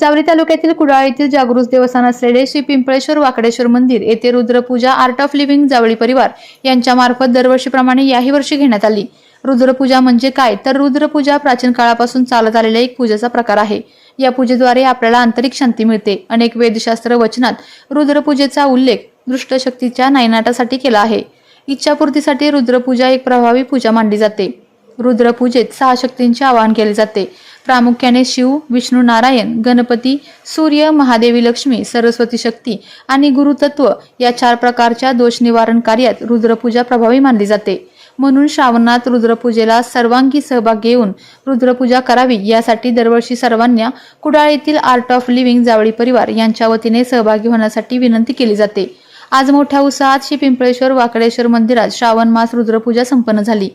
जावली तालुक्यातील कुडाळ येथील जागृत देवस्थान असलेले श्री पिंपळेश्वर वाकडेश्वर मंदिर येथे रुद्रपूजा आर्ट ऑफ लिव्हिंग जावळी परिवार यांच्या मार्फत दरवर्षीप्रमाणे याही वर्षी घेण्यात आली. रुद्रपूजा म्हणजे काय? तर रुद्रपूजा प्राचीन काळापासून चालत आलेला एक पूजेचा प्रकार आहे. या पूजेद्वारे आपल्याला आंतरिक शांती मिळते. अनेक वेदशास्त्र वचनात रुद्रपूजेचा उल्लेख दृष्टशक्तीच्या नायनाटासाठी केला आहे. इच्छापूर्तीसाठी रुद्रपूजा एक प्रभावी पूजा मानली जाते. रुद्रपूजेत सहा शक्तींचे आवाहन केले जाते. प्रामुख्याने शिव विष्णू नारायण गणपती सूर्य महादेवी लक्ष्मी सरस्वती शक्ती आणि गुरुतत्व या चार प्रकारच्या दोष निवारण कार्यात रुद्रपूजा प्रभावी मानली जाते. म्हणून श्रावणात रुद्रपूजेला सर्वांगी सहभाग घेऊन रुद्रपूजा करावी यासाठी दरवर्षी सर्वांना कुडाळ येथील आर्ट ऑफ लिव्हिंग जावळी परिवार यांच्या वतीने सहभागी होण्यासाठी विनंती केली जाते. आज मोठ्या उत्साहात श्री पिंपळेश्वर वाकडेश्वर मंदिरात श्रावण मास रुद्रपूजा संपन्न झाली.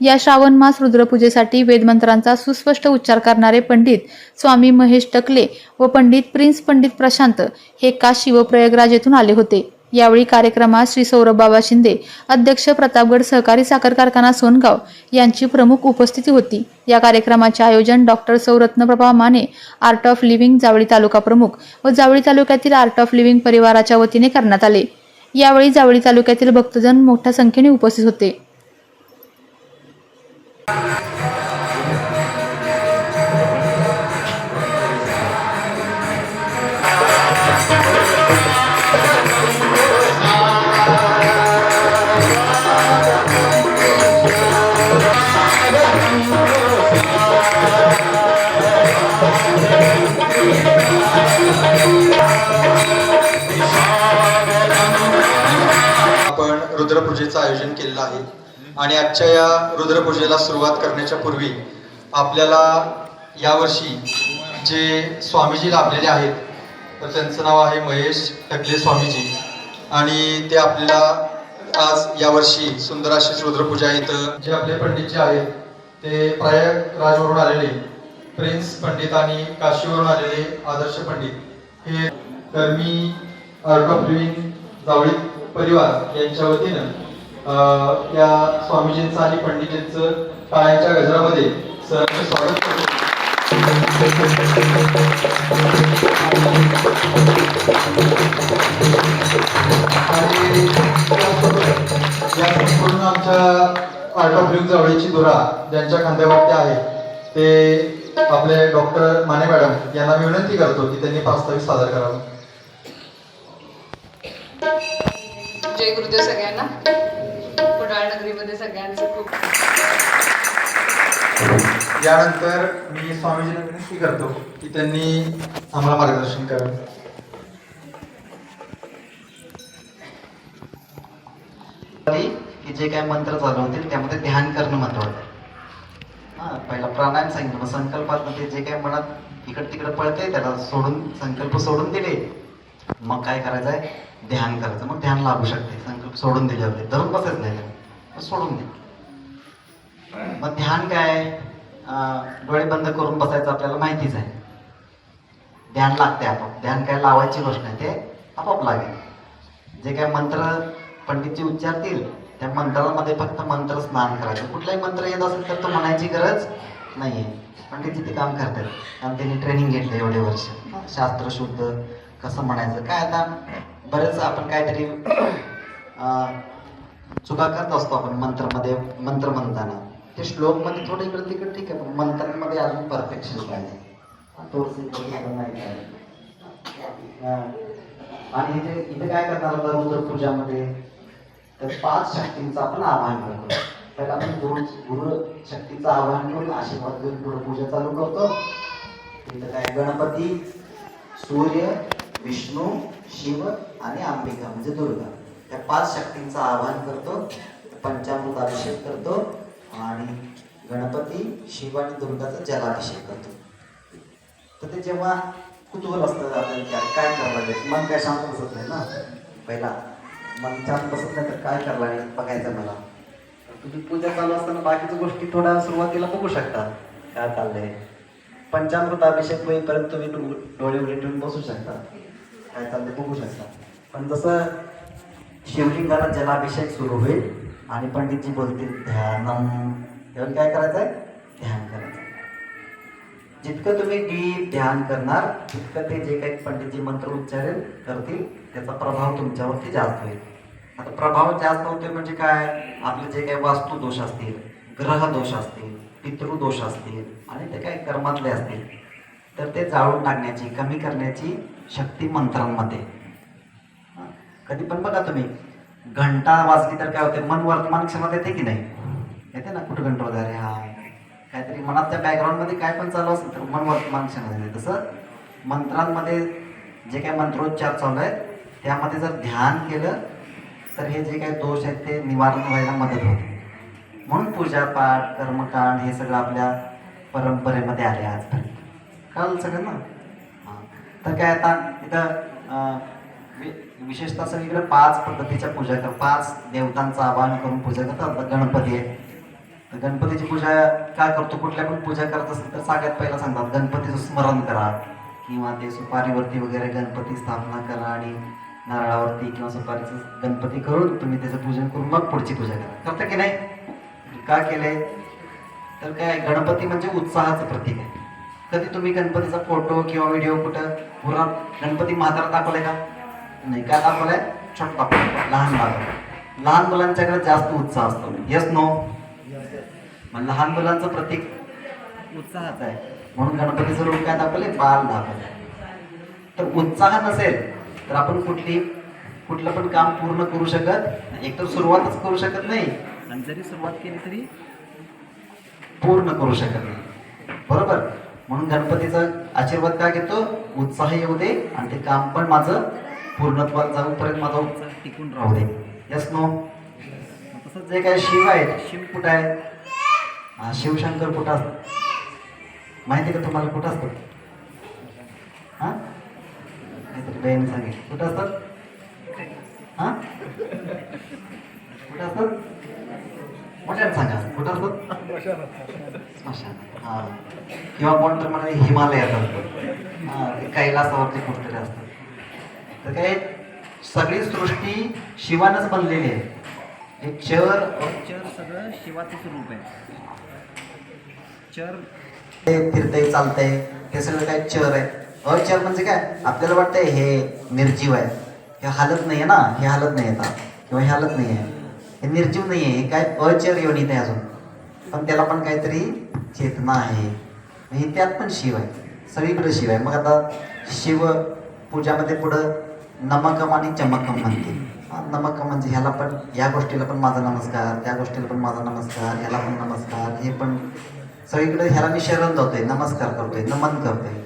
या श्रावण मास रुद्रपूजेसाठी वेदमंत्रांचा सुस्पष्ट उच्चार करणारे पंडित स्वामी महेश टकले व पंडित प्रिन्स पंडित प्रशांत हे का शिवप्रयागराज येथून आले होते. यावेळी कार्यक्रमात श्री सौरभ बाबा शिंदे अध्यक्ष प्रतापगड सहकारी साखर कारखाना सोनगाव यांची प्रमुख उपस्थिती होती. या कार्यक्रमाचे आयोजन doctor Sauratnaprabha Mane Art of Living Jawali taluka प्रमुख व जावळी तालुक्यातील आर्ट ऑफ लिव्हिंग परिवाराच्या वतीने करण्यात आले. यावेळी जावळी तालुक्यातील भक्तजन मोठ्या संख्येने उपस्थित होते. आपण रुद्रपूजेचं आयोजन केलेलं आहे. आणि आजच्या या रुद्रपूजेला सुरुवात करण्याच्या पूर्वी आपल्याला यावर्षी जे स्वामीजी लाभलेले आहेत तर त्यांचं नाव आहे महेश टकले स्वामीजी. आणि ते आपल्याला आज यावर्षी सुंदर अशी रुद्रपूजा इथं जे आपले पंडितजी आहेत ते प्रयागराजवरून आलेले प्रिन्स पंडित आणि काशीवरून आलेले आदर्श पंडित. हे तर मी आर्ट ऑफ लिव्हिंग जावळी परिवार यांच्या वतीनं या स्वामीजींचं आणि पंडितजींचं काळ्यांच्या गजरामध्ये सरांचं स्वागत करतो. या संपूर्ण आमच्या आर्ट ऑफ जावळीची धुरा ज्यांच्या खांद्यावरती आहे ते आपले डॉक्टर माने मॅडम यांना मी विनंती करतो की त्यांनी प्रास्ताविक सादर करावं. जय गुरुदेव सगळ्यांना. कुडाळ नगरीमध्ये सगळ्यांचं खूप यानंतर मी स्वामीजींना विनंती करतो की त्यांनी आम्हाला मार्गदर्शन करावं की जे काय मंत्र चालू होतील त्यामध्ये ध्यान करणं महत्वाचं आहे. हा पहिला प्राणायाम सांगितलं. मग संकल्पात ते जे काय मनात इकड तिकडे पळते त्याला सोडून संकल्प सोडून दिले. मग काय करायचं आहे ध्यान करायचं. मग ध्यान लागू शकते. संकल्प सोडून दिले होते धरून बसायचं नाही. सोडून दे. मग ध्यान काय डोळे बंद करून बसायचं आपल्याला माहितीच आहे. ध्यान लागते आपोआप. ध्यान काय लावायची गोष्ट नाही ते आपोआप लागेल. जे काय मंत्र पंडितजी उच्चारतील त्या मंत्रामध्ये फक्त मंत्र स्नान करायचं. कुठलाही मंत्र येत असेल तर तो म्हणायची गरज नाही आहे पंडितजी ते काम करतात. कारण त्यांनी ट्रेनिंग घेतलं एवढे वर्ष. शास्त्र शुद्ध कसं म्हणायचं? काय आता बरेच आपण काहीतरी अं, चुका करत असतो आपण मंत्रमध्ये मंत्र म्हणताना ते श्लोकमध्ये थोडं इकडे तिकडे ठीक आहे पण मंत्रांमध्ये अजून परफेक्शन पाहिजे नाही. आणि इथे इथे काय करणार होता रुद्र पूजामध्ये? तर पाच शक्तींचं आपण आवाहन करतो. तर आपण गुरु गुरु शक्तीचं आवाहन करून आशीर्वाद घेऊन पुढे पूजा चालू करतो. इथं काय? गणपती सूर्य विष्णू शिव आणि अंबिका म्हणजे दुर्गा. या पाच शक्तींचं आवाहन करतो पंचामृत अभिषेक करतो आणि गणपती शिव आणि दुर्गाचा जलाभिषेक करतो. तर ते जेव्हा कुतूहल असतं आपल्याला काय करावं लागेल? मन काय शांत बसत नाही ना? पहिला मन शांत बसत नाही तर काय करावं लागेल बघायचं मला? तुझी पूजा चालू असताना बाकीच्या गोष्टी थोड्या सुरुवातीला बघू शकता काय चाललंय. पंचामृत अभिषेक होईपर्यंत तुम्ही डोळे उलटून बसू शकता. काय चाललंय बघू शकता. पण जसं शिवलिंगाला जलाभिषेक सुरू होईल आणि पंडितजी बोलतील ध्यानम. तेव्हा काय करायचं आहे ध्यान करायचं जितकं तुम्ही डीप ध्यान करणार तितकं ते जे काही पंडितजी मंत्र उच्चारेल करतील त्याचा प्रभाव तुमच्यावरती जास्त होईल. आता प्रभाव जास्त होतोय म्हणजे काय? आपले जे काही वास्तू दोष असतील ग्रह दोष असतील पितृदोष असतील आणि ते काही कर्मातले असतील तर ते जाळून टाकण्याची कमी करण्याची शक्ती मंत्रांमध्ये कधी पण बघा तुम्ही. घंटा वाजली तर काय होते मन वर्तमान क्षमात येते की नाही? येते ना कुठं घंटा वगैरे हा. काहीतरी मनात त्या बॅकग्राऊंडमध्ये काय पण चालू असेल तर मन वर्तमान क्षमात येते. तसं मंत्रांमध्ये जे काय मंत्रोच्चार चालू आहेत त्यामध्ये जर ध्यान केलं तर हे जे काही दोष आहेत ते निवारण व्हायला मदत होते. म्हणून पूजापाठ कर्मकांड हे सगळं आपल्या परंपरेमध्ये आले आजपर्यंत. कळलं सगळं ना? हां. तर काय आता इथं विशेषतः सगळीकडे पाच पद्धतीच्या पूजा कर पाच देवतांचं आवाहन करून पूजा करतात गणपती आहे. तर गणपतीची पूजा का करतो? कुठल्या पण पूजा करत असेल तर सगळ्यात पहिला सांगतात गणपतीचं स्मरण करा. किंवा ते सुपारीवरती वगैरे गणपती स्थापना करा आणि नारळावरती किंवा सुपारीचं गणपती करून तुम्ही त्याचं पूजन करून मग पुढची पूजा करा. करता की नाही? का केलंय? तर काय गणपती म्हणजे उत्साहाचं प्रतीक आहे. कधी तुम्ही गणपतीचा फोटो किंवा व्हिडिओ कुठं पुरात गणपती म्हातारा दाखवलाय का? नाही काय दाखवलाय छोटा दाखवलाय लहान दाखवलाय लहान मुलांच्याकडे जास्त उत्साह असतो. येस नो मग लहान मुलांचं प्रतीक उत्साहाचं आहे. म्हणून गणपतीचं रूप काय दाखवले बाल दाखवले तर उत्साह नसेल तर आपण कुठली कुठलं पण काम पूर्ण करू शकत एक तर सुरुवातच करू शकत नाही. आणि जरी सुरुवात केली तरी पूर्ण करू शकत नाही. बरोबर? म्हणून गणपतीचा आशीर्वाद काय घेतो? उत्साह येऊ दे. आणि ते काम पण माझं पूर्णत्वात जाऊपर्यंत माझा उत्साह टिकून राहू दे. यस नो तसंच जे काय शिव आहेत शिव कुठं आहे हा, शिवशंकर कुठं असतात माहिती का तुम्हाला कुठं असतात हां? काहीतरी बहिणी सांगेल. कुठं असतात हां? कुठं असतात मोठ्याने सांगा. कुठं असतात स्मशानात. हा. किंवा कोण तर म्हणाले हिमालयात असतात हा ते कैलासावरती कुठतरी असतात तर काय सगळी सृष्टी शिवानच बनलेली आहे. हे चर अचर सगळं शिवाचंच रूप आहे. चर ते फिरतंय चालतंय हे सगळं काय चर आहे? अचर म्हणजे काय? आपल्याला वाटतंय हे निर्जीव आहे. हे हालत नाही आहे ना? हे हालत नाही आता. किंवा हे हालत नाही आहे हे निर्जीव नाही आहे हे काय अचर योनीत आहे अजून. पण त्याला पण काहीतरी चेतना आहे. हे त्यात पण शिव आहे. सगळीकडे शिव आहे. मग आता शिव पूजामध्ये पुढं नमकम आणि चमकम म्हणते नमकम म्हणजे ह्याला पण या गोष्टीला पण माझा नमस्कार त्या गोष्टीला पण माझा नमस्कार ह्याला पण नमस्कार हे पण सगळीकडे ह्याला मी शरण जातोय नमस्कार करतोय नमन करतोय.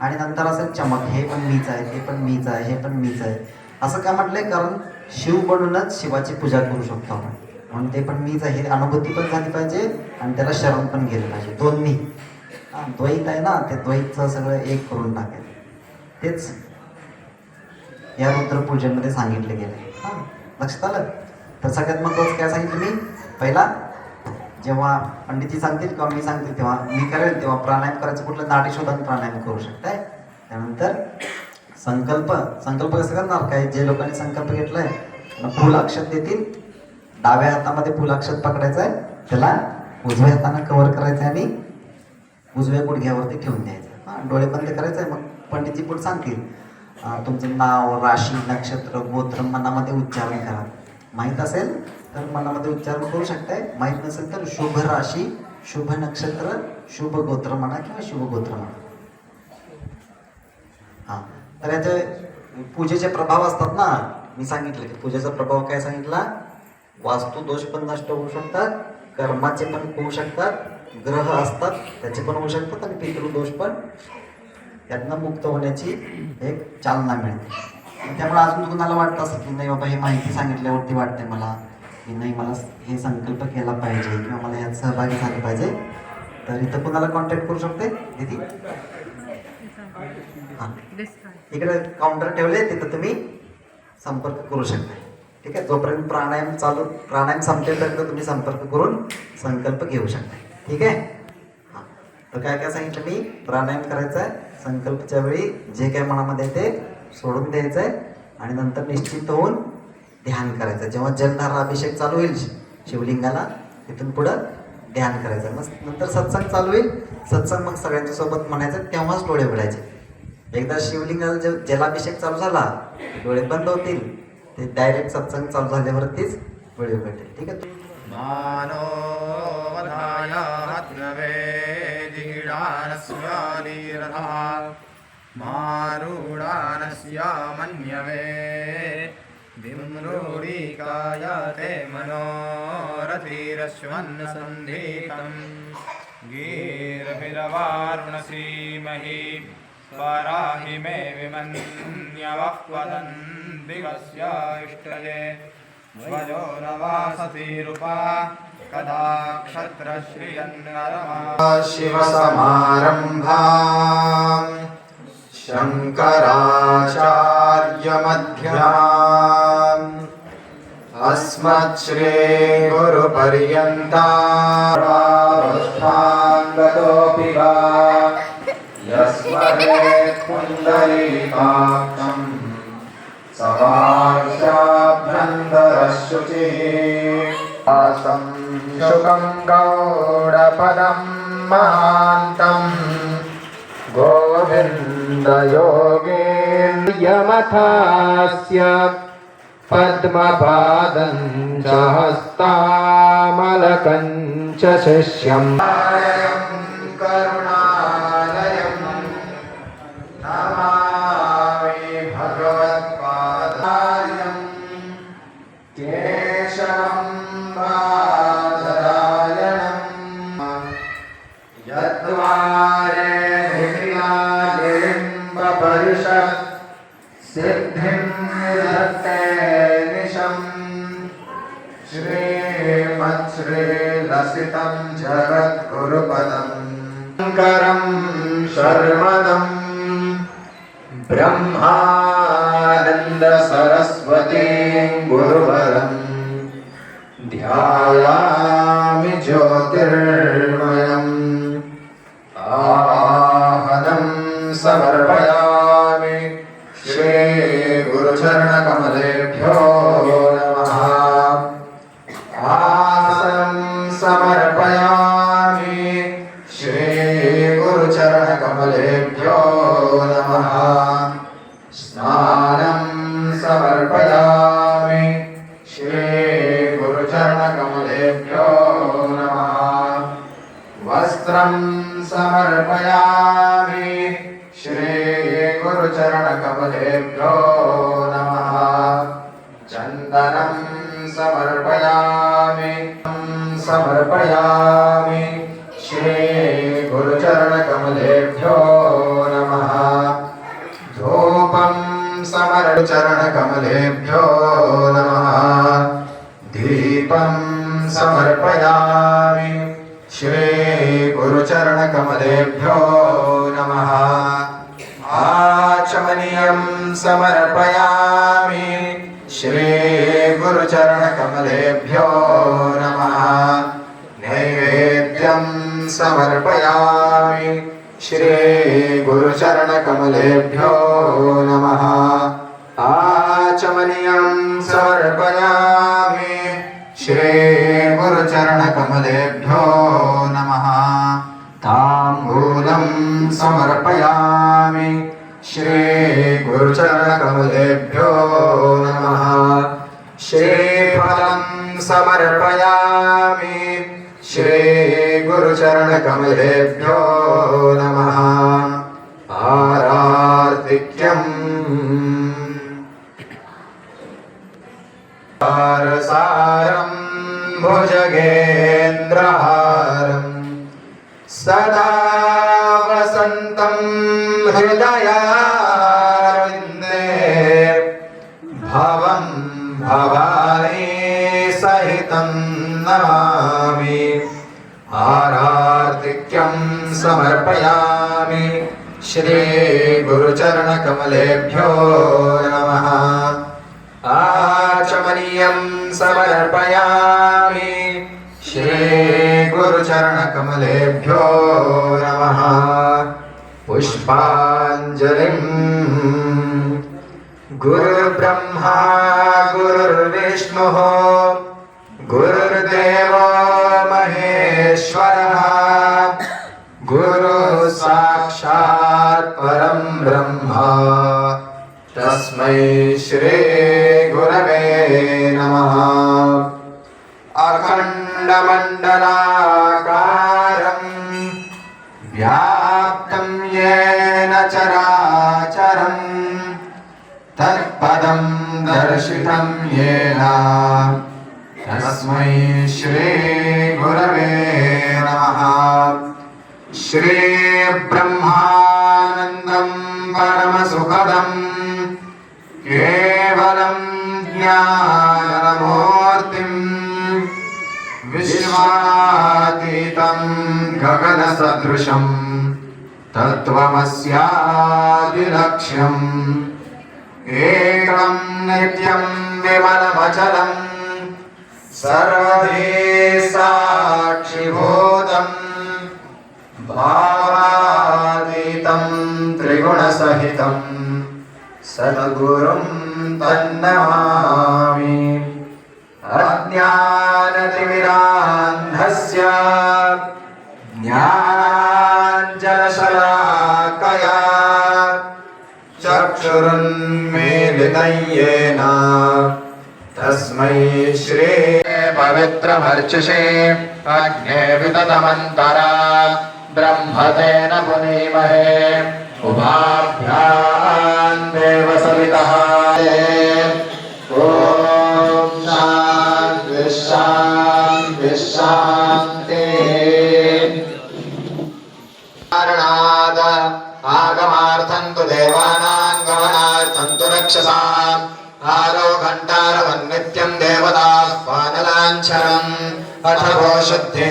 आणि नंतर असेल चमक हे पण मीच आहे हे पण मीच आहे हे पण मीच आहे. असं का म्हटलंय? कारण शिव बनूनच शिवाची पूजा करू शकतो आपण. म्हणून ते पण मीच आहे अनुभूती पण झाली पाहिजे आणि त्याला शरण पण गेलं पाहिजे. दोन्ही. द्वैत आहे ना ते द्वैतचं सगळं एक करून टाकेल तेच. या रुद्रपूजेमध्ये सांगितलं गेलं. हां लक्षात आलं? तर सगळ्यात महत्त्वाचं काय सांगितलं मी? पहिला जेव्हा पंडितजी सांगतील किंवा मी सांगतील तेव्हा मी करेल तेव्हा प्राणायाम करायचं कुठलं? नाडी प्राणायाम करू शकताय. त्यानंतर संकल्प संकल्प कसं करणार? काय जे लोकांनी संकल्प घेतलाय आहे फुल अक्षत देतील. डाव्या हातामध्ये फुल अक्षत पकडायचं आहे त्याला उजव्या हाताने कव्हर करायचं आहे आणि उजव्या गुडघ्यावरती ठेवून द्यायचं. हां डोळे बंद करायचं आहे मग पंडितजी पुढे सांगतील. तुमचं नाव राशी नक्षत्र गोत्र मनामध्ये उच्चारण करा. माहीत असेल तर मनामध्ये उच्चारण करू शकताय. माहीत नसेल तर शुभ राशी शुभ नक्षत्र शुभ गोत्र म्हणा किंवा शुभ गोत्र म्हणा. हां तर याचे पूजेचे प्रभाव असतात ना. मी सांगितलं की पूजेचा प्रभाव काय सांगितला? वास्तू दोष पण नष्ट होऊ शकतात कर्माचे पण होऊ शकतात ग्रह असतात त्याचे पण होऊ शकतात आणि पितृदोष पण त्यातनं मुक्त होण्याची एक चालना मिळते. त्यामुळे अजून कुणाला वाटतं असं की नाही बाबा हे माहिती सांगितल्यावरती वाटते मला की नाही मला हे संकल्प केला पाहिजे किंवा मला यात सहभागी झाले पाहिजे. तर इथं कोणाला कॉन्टॅक्ट करू शकते? दीदी हां. इकडे काउंटर ठेवले तिथं तुम्ही संपर्क करू शकता. ठीक आहे? जोपर्यंत प्राणायाम चालू प्राणायाम संपेपर्यंत तुम्ही संपर्क करून संकल्प घेऊ शकता. ठीक आहे? तर काय काय सांगितलं मी? प्राणायाम करायचा आहे. संकल्पच्या वेळी जे काय मनामध्ये ते सोडून द्यायचं आहे. आणि नंतर निश्चित होऊन ध्यान करायचं जेव्हा जलधारा अभिषेक चालू होईल शिवलिंगाला तिथून पुढं ध्यान करायचं मग नंतर सत्संग चालू होईल. सत्संग मग सगळ्यांच्या सोबत म्हणायचं तेव्हाच डोळे उघडायचे. एकदा शिवलिंगाला जे जलाभिषेक चालू झाला डोळे बंद होतील. ते डायरेक्ट सत्संग चालू झाल्यावरतीच डोळे उघडतील. ठीक आहे? जिडानस्यालीरथा मारूढानस्य मन्यवे विमृढीकायते मनोरथिरश्वन्नसन्धीतम् गीर्भिरवारुणसीमहि पराहि मे विमन्यवः वदन् दिवस्य इष्टये वयो न वासतिरुपा शिवसमारम्भा शङ्कराचार्यमध्या शिवसमारम्भाम् वा यस्मरेत् पुण्डरीकाक्षम् समाक्षाभ्यन्तरशुचिः आसं शुकं गौडपदं महान्तम् गोविन्दयोगेन्द्रियमथास्य पद्मपादं च हस्तामलकं च शिष्यम्। ब्रह्मानन्दसरस्वतीं कमलेभ्यो नमः। आचमनीयं समर्पयामि श्रीगुरुचरणकमलेभ्यो नमः। नैवेद्यं समर्पयामि श्रीगुरुचरणकमलेभ्यो नमः। आचमनीयं समर्पयामि श्रीगुरुचरणकमलेभ्यो समर्पयामि। श्रीगुरुचरणकमलेभ्यो नमः। श्रीफलं समर्पयामि। श्रीगुरुचरणकमलेभ्यो नमः। आरार्तिक्यम् सारं भुजगेन्द्रहारम् सदा वसन्तं हृदयारविन्दे भवं भवानी सहितं नमामि आरार्तिक्यं समर्पयामि श्रीगुरुचरणकमलेभ्यो नमः आचमनीयं समर्पयामि श्रीगुरुचरणकमलेभ्यो नमः पुष्पाञ्जलिम् गुरुर्ब्रह्मा गुरुर्विष्णुः गुरुर्देवो महेश्वरः। गुरु साक्षात् परं ब्रह्म। तस्मै श्रीगुरवे नमः। अखण्डमण्डला चराचरम् तत्पदं दर्शितं येन तस्मै श्रीगुरवे नमः श्रीब्रह्मानन्दं परमसुखदम् केवलं ज्ञानमूर्तिम् विश्वातीतं गगनसदृशम् तत्त्वमस्यादिलक्ष्यम्। एकं नित्यं विमलमचलम्। सर्वधे साक्षिभूतम्। भावातीतं त्रिगुणसहितं सद्गुरुं तन्नमामि। अज्ञानतिमिरान्धस्य ज्ञान चक्षुरुन्मीलितयेन तस्मै श्री पवित्रमर्चिषे अग्ने विततमन्तरा ब्रह्मतेन पुनीमहे। उभाभ्याम् देव आरो घण्टारवन्नित्यं देवताह्वानलाञ्छनम् अथ भो शुद्धे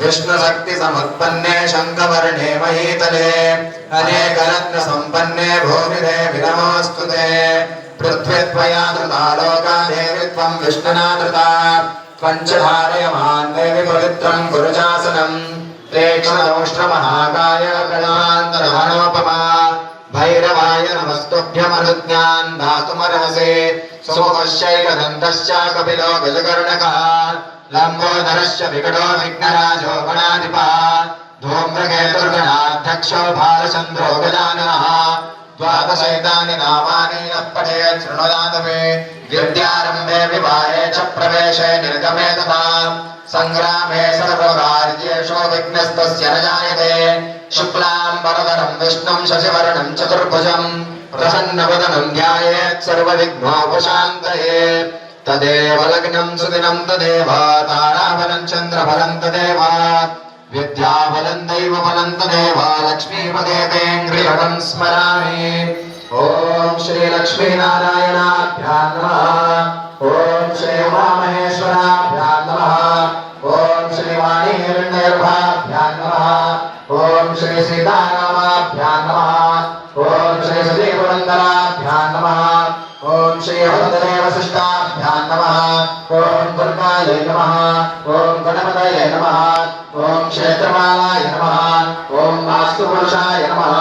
विष्णुशक्तिसमुत्पन्ने शङ्खवर्णे महीतले अनेकरत्नसम्पन्ने भूमिदेवि नमोऽस्तु ते पृथ्वीत्वया धृता लोका देवि त्वं विष्णुना धृता पञ्चधारयमान् देवि पवित्रं गुरुशासनम् तीक्ष्णदंष्ट्रमहाकाय गणान्तरहणोपमा भैरवाय नमस्तुभ्यमनुज्ञान् दातुमर्हसि सोमश्चैकदन्तश्च कपिलो गजकर्णकः लम्बोदरश्च विकटो विघ्नराजो गणाधिपः धूम्रकेतुर्गणाध्यक्षो भालचन्द्रो गजाननः द्वादशैतानि नामानि यः पठेत् शृणुयादपि विद्यारम्भे विवाहे च प्रवेशे निर्गमे तथा सङ्ग्रामे सर्वकार्येषु विघ्नस्तस्य न जायते शुक्लां वरदरं विष्णुं शशिवर्णं ప్రసన్నవదనం ధ్యాయేత్ సర్వవిఘ్నోపశాంతయే తదేవ లగ్నం సుదినం తదేవ తారాఫలం చంద్రఫలం తదేవ విద్యాఫలం దైవ ఫలం తదేవ లక్ష్మీపదేవేంద్రియగం స్మరామి ఓం శ్రీ లక్ష్మీనారాయణాభ్యాం నమ ఓం శ్రీ ఉమామహేశ్వరాభ్యాం నమ ఓం శ్రీ వాణి హిరణ్యర్భాభ్యాం ఓం శ్రీ సీతా क्षेत्रमालाय नमः ॐ गणपतये नमः ॐ क्षेत्रमालाय नमः ॐ वास्तुपुरुषाय नमः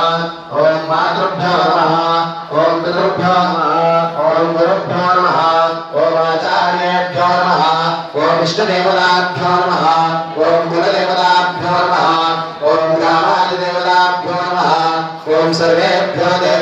ॐ मातृभ्यो नमः ॐ पितृभ्यो नमः ॐ गुरुभ्यो नमः ॐ आचार्येभ्यो नमः ॐ इष्टदेवताभ्यो नमः ॐ कुलदेवताभ्यो नमः ॐ ग्रामादिदेवताभ्यो नमः ॐ सर्वेभ्यो देव